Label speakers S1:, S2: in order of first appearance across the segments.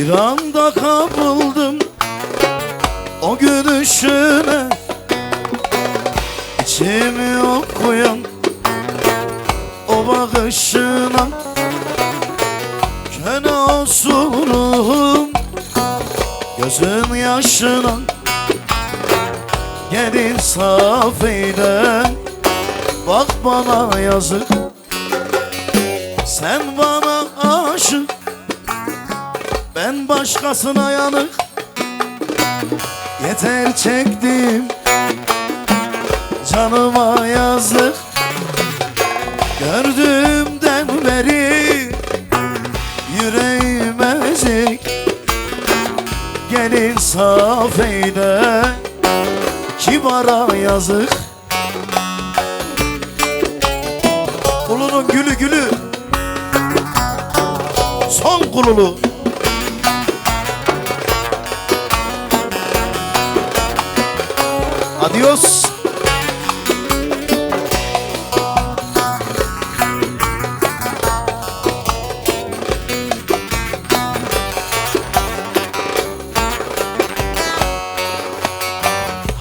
S1: Bir anda kapıldım o gülüşüne İçimi okuyan o bakışına. Köne olsun ruhum gözün yaşına. Gel insaf eyle Bak bana yazık. Sen bana başkasına yanık. Yeter çektim Canıma yazık Gördüğümden beri Yüreğim ezik. Gel insaf eyle Kibara yazık. Kulunun gülü gülü. Son kululu Adios.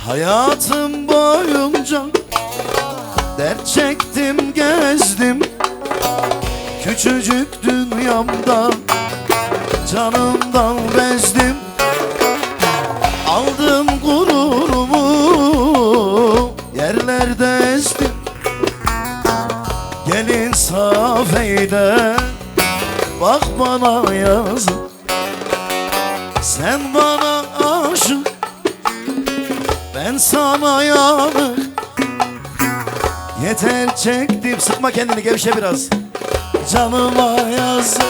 S1: Hayatım boyunca Dert çektim gezdim. Küçücük dünyamda Canımdan bezdim. Aldım insaf eyle. Bak bana yazık. Sen bana aşık. Ben sana yanık. Yeter çektim. Sıkma kendini gevşe biraz. Canıma yazık.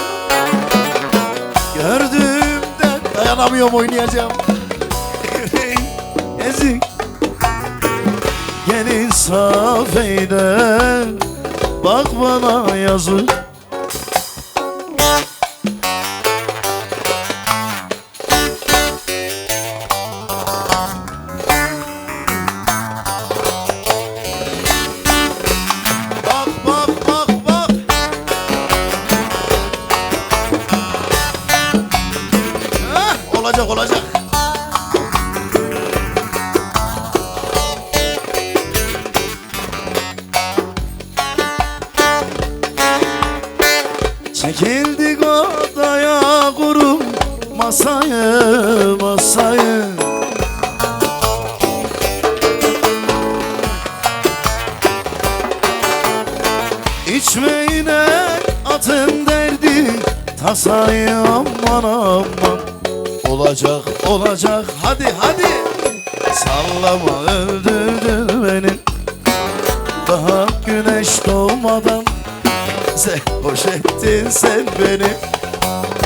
S1: Gördüğümden Dayanamıyorum oynayacağım. Ezik. Gel insaf eyle Bak bana yazık Çekildik odaya kurum masayı masayı İçmeyine atın derdi Tasayı aman aman. Olacak olacak hadi hadi. Sallama öldürdün beni. Daha güneş doğmadan Hoş ettin sen beni.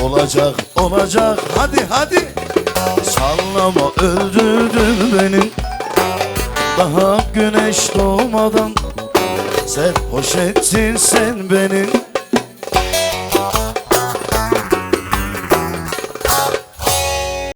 S1: Olacak olacak. Hadi hadi. Sallama öldürdün beni. Daha güneş doğmadan. Sen hoş ettin sen beni